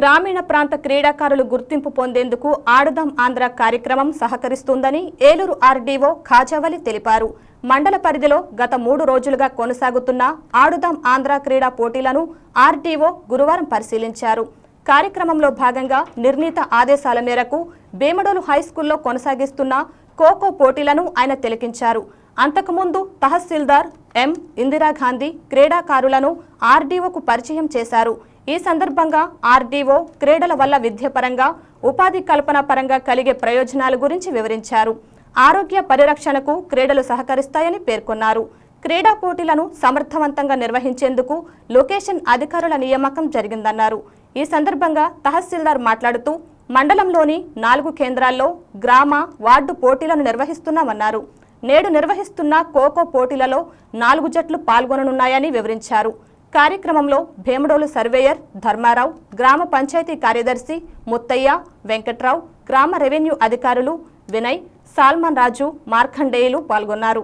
గ్రామీణ ప్రాంత క్రీడాకారులు గుర్తింపు పొందేందుకు ఆడుదాం ఆంధ్ర కార్యక్రమం సహకరిస్తుందని ఏలూరు ఆర్డీఓ ఖాజావలి తెలిపారు. మండల పరిధిలో గత మూడు రోజులుగా కొనసాగుతున్న ఆడుదాం ఆంధ్ర క్రీడా పోటీలను ఆర్డీఓ గురువారం పరిశీలించారు. కార్యక్రమంలో భాగంగా నిర్ణీత ఆదేశాల మేరకు భీమడోలు హైస్కూల్లో కొనసాగిస్తున్న ఖోఖో పోటీలను ఆయన తిలకించారు. అంతకుముందు తహసీల్దార్ ఎం ఇందిరాగాంధీ క్రీడాకారులను ఆర్డీఓకు పరిచయం చేశారు. ఈ సందర్భంగా ఆర్డీఓ క్రీడల వల్ల విద్యపరంగా ఉపాధి కల్పన పరంగా కలిగే ప్రయోజనాల గురించి వివరించారు. ఆరోగ్య పరిరక్షణకు క్రీడలు సహకరిస్తాయని పేర్కొన్నారు. క్రీడా పోటీలను సమర్థవంతంగా నిర్వహించేందుకు లొకేషన్ అధికారుల నియామకం జరిగిందన్నారు. ఈ సందర్భంగా తహసీల్దార్ మాట్లాడుతూ మండలంలోని నాలుగు కేంద్రాల్లో గ్రామ వార్డు పోటీలను నిర్వహిస్తున్నామన్నారు. నేడు నిర్వహిస్తున్న ఖోఖో పోటీలలో నాలుగు జట్లు పాల్గొననున్నాయని వివరించారు. కార్యక్రమంలో భీమడోలు సర్వేయర్ ధర్మారావు గ్రామ పంచాయతీ కార్యదర్శి ముత్తయ్య వెంకట్రావు గ్రామ రెవెన్యూ అధికారులు వినయ్ సాల్మన్ రాజు మార్కండేయులు పాల్గొన్నారు.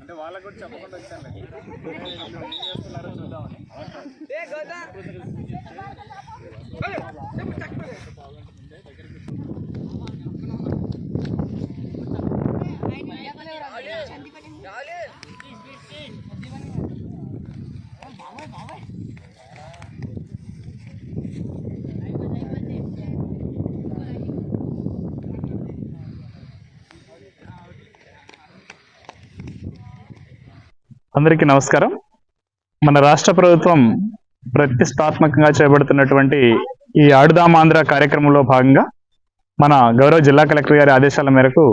అంటే అందరికీ నమస్కారం. మన రాష్ట్ర ప్రభుత్వం ప్రతిష్టాత్మకంగా చేపడుతున్నటువంటి ఈ ఆడుదాం ఆంధ్ర కార్యక్రమంలో భాగంగా మన గౌరవ జిల్లా కలెక్టర్ గారి ఆదేశాల మేరకు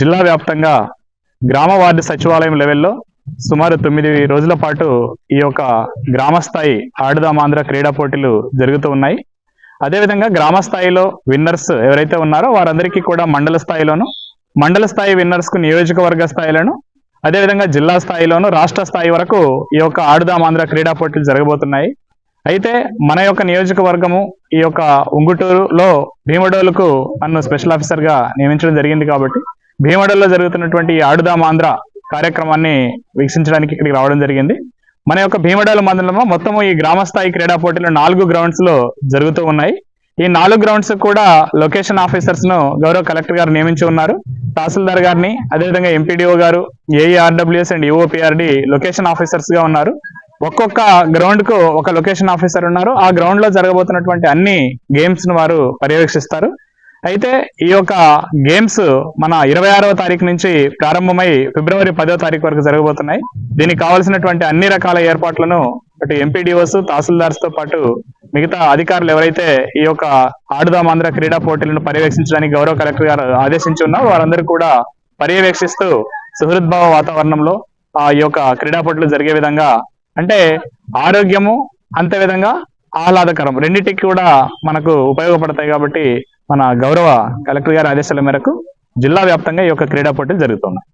జిల్లా వ్యాప్తంగా గ్రామ వార్డు సచివాలయం లెవెల్లో సుమారు తొమ్మిది రోజుల పాటు ఈ యొక్క గ్రామ స్థాయి ఆంధ్ర క్రీడా పోటీలు జరుగుతూ ఉన్నాయి. అదేవిధంగా గ్రామ స్థాయిలో విన్నర్స్ ఎవరైతే ఉన్నారో వారందరికీ కూడా మండల స్థాయిలోను మండల స్థాయి విన్నర్స్కు నియోజకవర్గ స్థాయిలోను అదేవిధంగా జిల్లా స్థాయిలోను రాష్ట్ర స్థాయి వరకు ఈ యొక్క ఆడుదాం ఆంధ్ర క్రీడా పోటీలు జరగబోతున్నాయి. అయితే మన యొక్క నియోజకవర్గము ఈ యొక్క ఉంగుటూరులో భీమడోలుకు నన్ను స్పెషల్ ఆఫీసర్గా నియమించడం జరిగింది కాబట్టి భీమడోల్లో జరుగుతున్నటువంటి ఈ ఆడుదాం ఆంధ్ర కార్యక్రమాన్ని వీక్షించడానికి ఇక్కడికి రావడం జరిగింది. మన యొక్క భీమడోలు మండలంలో మొత్తము ఈ గ్రామ స్థాయి క్రీడా పోటీలు నాలుగు గ్రౌండ్స్లో జరుగుతూ ఉన్నాయి. ఈ నాలుగు గ్రౌండ్స్ కూడా లొకేషన్ ఆఫీసర్స్ను గౌరవ కలెక్టర్ గారు నియమించి ఉన్నారు. తహసీల్దార్ గారిని అదేవిధంగా ఎంపీడీఓ గారు ఏఈఆర్డబ్ల్యూఎస్ అండ్ యుఓపిఆర్డి లొకేషన్ ఆఫీసర్స్గా ఉన్నారు. ఒక్కొక్క గ్రౌండ్కు ఒక లొకేషన్ ఆఫీసర్ ఉన్నారు. ఆ గ్రౌండ్లో జరగబోతున్నటువంటి అన్ని గేమ్స్ను వారు పర్యవేక్షిస్తారు. అయితే ఈ యొక్క గేమ్స్ మన ఇరవై ఆరవ తారీఖు నుంచి ప్రారంభమై ఫిబ్రవరి పదో తారీఖు వరకు జరగబోతున్నాయి. దీనికి కావాల్సినటువంటి అన్ని రకాల ఏర్పాట్లను అటు ఎంపీడీఓస్ తహసీల్దార్స్తో పాటు మిగతా అధికారులు ఎవరైతే ఈ యొక్క ఆడుదామాంధ్ర క్రీడా పోటీలను పర్యవేక్షించడానికి గౌరవ కలెక్టర్ గారు ఆదేశించి ఉన్నారో వారందరూ కూడా పర్యవేక్షిస్తూ సుహృద్భావ వాతావరణంలో ఆ ఈ యొక్క క్రీడా పోటీలు జరిగే విధంగా అంటే ఆరోగ్యము అంతే విధంగా ఆహ్లాదకరం. రెండింటికి కూడా మనకు ఉపయోగపడతాయి కాబట్టి మన గౌరవ కలెక్టర్ గారి ఆదేశాల మేరకు జిల్లా వ్యాప్తంగా ఈ యొక్క క్రీడా పోటీలు జరుగుతున్నాయి.